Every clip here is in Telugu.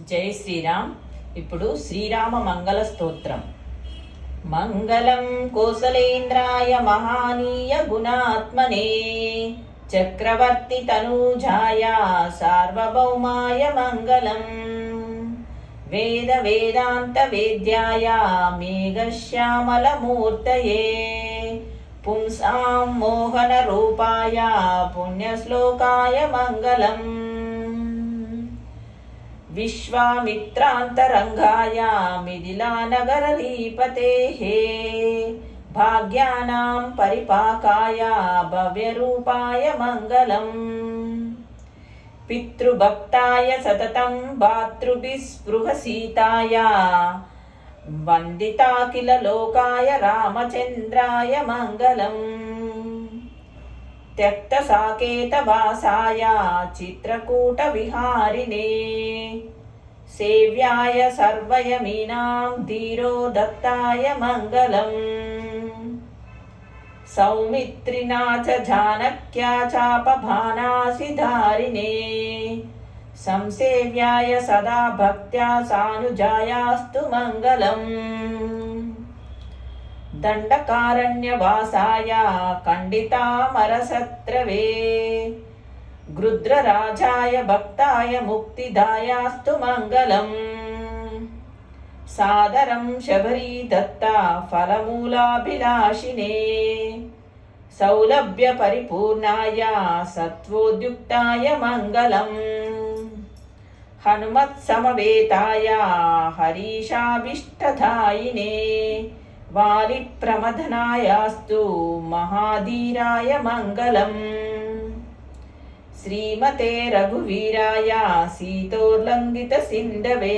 జై శ్రీరామ్. ఇప్పుడు శ్రీరామ మంగళ స్తోత్రం. మంగళం కోసలేంద్రాయ మహానీయ గుణాత్మనే. చక్రవర్తి తనూజాయ సార్వభౌమాయ మంగళం. వేద వేదాంత వేద్యాయ మేఘశ్యామల మూర్తయే పుంసాం మోహన రూపాయ పుణ్యశ్లోకాయ మంగళం. विश्वामित्रान्तरङ्गाय मिथिलानगरलीपतेः भाग्यानां परिपाकाय भव्यरूपाय मङ्गलम् पितृभक्ताय सततं भातृभिस्पृहसीताय वन्दिता किल लोकाय रामचन्द्राय मङ्गलम् त्यक्तसाकेतवासाय चित्रकूटविहारिणे सेव्याय सर्वयमीनां धीरो दत्ताय मङ्गलम् सौमित्रिणा च जानक्या चापभानासि धारिणे संसेव्याय सदा भक्त्या सानुजायास्तु मङ्गलम् दण्डकारण्यवासाय खण्डितामरसत्रवे గృద్రరాజాయ భక్తాయ ముక్తిదాయాస్తు మంగళం. సాదరం శబరీ దత్త ఫలమూలాభిలాషినే. సౌలభ్య పరిపూర్ణాయ సత్వోద్యుక్తాయ మంగళం. హనుమత్సమవేతాయ హరీషాభిష్టధాయినే వాలిప్రమథనాయాస్తు మహాధీరాయ మంగళం. मङ्गलम् श्रीमते रघुवीराय सीतोल्लङ्घितसिन्धवे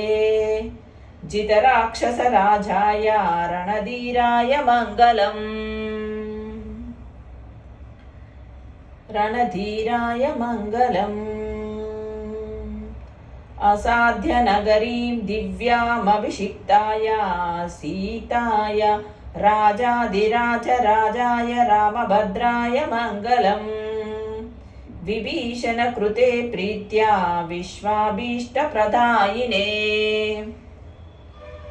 जितराक्षसराजाय रणधीराय मङ्गलम् रणधीराय मङ्गलम् असाध्यनगरीं दिव्यामभिषिक्ताय सीताय राजाधिराजराजाय रामभद्राय मङ्गलम् विभीषणकृते प्रीत्या विश्वाभीष्टप्रदायिने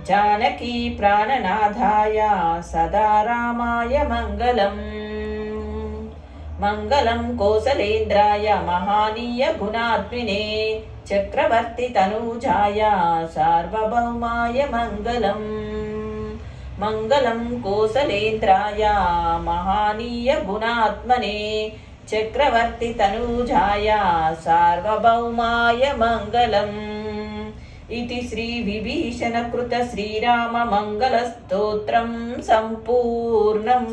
जानकी प्राणनाथाय सदा रामाय मङ्गलम् मङ्गलं कोसलेन्द्राय महानीय गुणात्मिने चक्रवर्ति तनूजाय सार्वभौमाय मङ्गलम् मङ्गलं कोसलेन्द्राय చక్రవర్తి తనూజాయ సార్వభౌమాయ మంగళం. ఇది శ్రీ విభీషణ కృత శ్రీరామ మంగళ స్తోత్రం సంపూర్ణం.